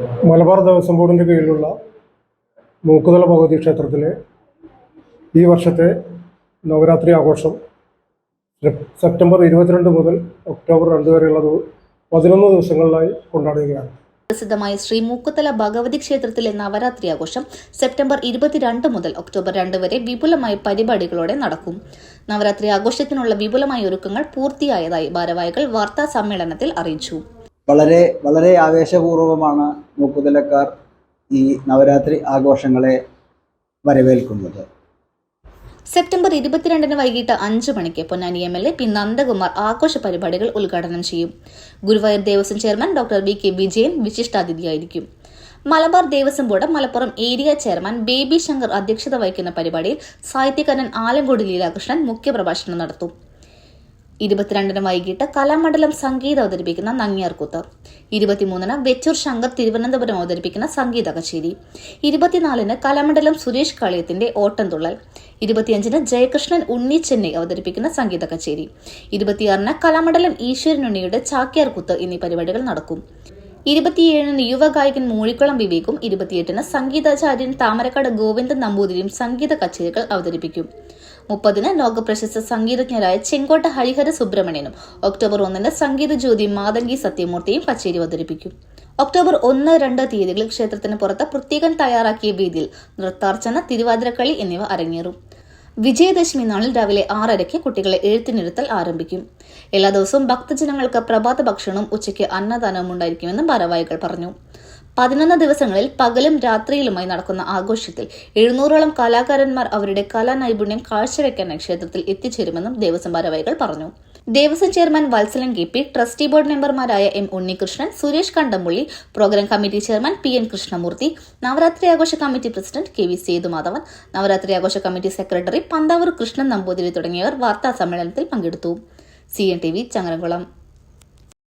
മലബാർ ദേവസ്വം ബോർഡിന്റെ കീഴിലുള്ള മൂക്കുതല ഭഗവതി ക്ഷേത്രത്തിലെ ഈ വർഷത്തെ നവരാത്രി ആഘോഷം സെപ്റ്റംബർ ഇരുപത്തിരണ്ട് മുതൽ ഒക്ടോബർ രണ്ട് വരെയുള്ള ദിവ- പതിനൊന്ന് ദിവസങ്ങളിലായി കൊണ്ടാടുകയാണ്. പ്രസിദ്ധമായ ശ്രീ മൂക്കുത്തല ഭഗവതി ക്ഷേത്രത്തിലെ നവരാത്രി ആഘോഷം സെപ്റ്റംബർ ഇരുപത്തിരണ്ട് മുതൽ ഒക്ടോബർ രണ്ട് വരെ വിപുലമായ പരിപാടികളോടെ നടക്കും. നവരാത്രി ആഘോഷത്തിനുള്ള വിപുലമായ ഒരുക്കങ്ങൾ പൂർത്തിയായതായി ഭാരവാഹികൾ വാർത്താ സമ്മേളനത്തിൽ അറിയിച്ചു. വളരെ വളരെ ആവേശപൂർവമാണ് മൂക്കുതലക്കാർ ഈ നവരാത്രി ആഘോഷങ്ങളെ വരവേൽക്കുന്നത്. സെപ്റ്റംബർ ഇരുപത്തിരണ്ടിന് വൈകിട്ട് അഞ്ച് മണിക്ക് Ponnani M L A P Nandakumar ആഘോഷ പരിപാടികൾ ഉദ്ഘാടനം ചെയ്യും. Guruvayur Devaswom chairman doctor V K Vijayan വിശിഷ്ടാതിഥിയായിരിക്കും. Malabar Devaswom board Malappuram area chairman Baby Shankar അധ്യക്ഷത വഹിക്കുന്ന പരിപാടിയിൽ സാഹിത്യകാരൻ ആലങ്കോട് ലീലാകൃഷ്ണൻ മുഖ്യപ്രഭാഷണം നടത്തും. ഇരുപത്തിരണ്ടിന് വൈകിട്ട് കലാമണ്ഡലം സംഗീതം അവതരിപ്പിക്കുന്ന നങ്ങിയാർകൂത്ത്. ഇരുപത്തിമൂന്നിന് വെച്ചൂർ ശങ്കർ തിരുവനന്തപുരം അവതരിപ്പിക്കുന്ന സംഗീത കച്ചേരി. ഇരുപത്തിനാലിന് കലാമണ്ഡലം സുരേഷ് കളിയത്തിന്റെ ഓട്ടംതുള്ളൽ. ഇരുപത്തിയഞ്ചിന് ജയകൃഷ്ണൻ ഉണ്ണി ചെന്നൈ അവതരിപ്പിക്കുന്ന സംഗീത കച്ചേരി. ഇരുപത്തിയാറിന് കലാമണ്ഡലം ഈശ്വരൻ ഉണ്ണിയുടെ ചാക്യാർകൂത്ത് എന്നീ പരിപാടികൾ നടക്കും. ഇരുപത്തിയേഴിന് യുവഗായകൻ മൂഴിക്കുളം വിവേകും ഇരുപത്തിയെട്ടിന് സംഗീതാചാര്യൻ താമരക്കാട് ഗോവിന്ദൻ നമ്പൂതിരിയും സംഗീത കച്ചേരികൾ അവതരിപ്പിക്കും. മുപ്പതിന് ലോക പ്രശസ്ത സംഗീതജ്ഞരായ ചെങ്കോട്ട ഹരിഹര സുബ്രഹ്മണ്യനും ഒക്ടോബർ ഒന്നിന് സംഗീത ജ്യോതി മാതങ്കി സത്യമൂർത്തിയും കച്ചേരി അവതരിപ്പിക്കും. ഒക്ടോബർ ഒന്ന് രണ്ട് തീയതികളിൽ ക്ഷേത്രത്തിന് പുറത്ത് പ്രത്യേകം തയ്യാറാക്കിയ വേദിയിൽ നൃത്താർച്ചന തിരുവാതിരക്കളി എന്നിവ അരങ്ങേറും. വിജയദശമി നാളിൽ രാവിലെ ആറരയ്ക്ക് കുട്ടികളെ എഴുത്തിനിരുത്തൽ ആരംഭിക്കും. എല്ലാ ദിവസവും ഭക്തജനങ്ങൾക്ക് പ്രഭാത ഭക്ഷണവും ഉച്ചയ്ക്ക് അന്നദാനവും ഉണ്ടായിരിക്കുമെന്നും ഭാരവാഹികൾ പറഞ്ഞു. പതിനൊന്ന് ദിവസങ്ങളിൽ പകലും രാത്രിയിലുമായി നടക്കുന്ന ആഘോഷത്തിൽ എഴുന്നൂറോളം കലാകാരന്മാർ അവരുടെ കലാനൈപുണ്യം കാഴ്ചവെക്കാനായി ക്ഷേത്രത്തിൽ എത്തിച്ചേരുമെന്നും ദേവസ്വം ഭാരവാഹികൾ പറഞ്ഞു. Devaswom chairman Valsalan K P trustee board മെമ്പർമാരായ M Unnikrishnan Suresh Kandampully programme committee chairman P N Krishnamoorthy Navaratri ആഘോഷ committee president K V Sethumadhavan Navaratri ആഘോഷ കമ്മിറ്റി സെക്രട്ടറി പന്താവൂർ കൃഷ്ണൻ നമ്പൂതിരി തുടങ്ങിയവർ വാർത്താ സമ്മേളനത്തിൽ പങ്കെടുത്തു. C N T V Changaramkulam.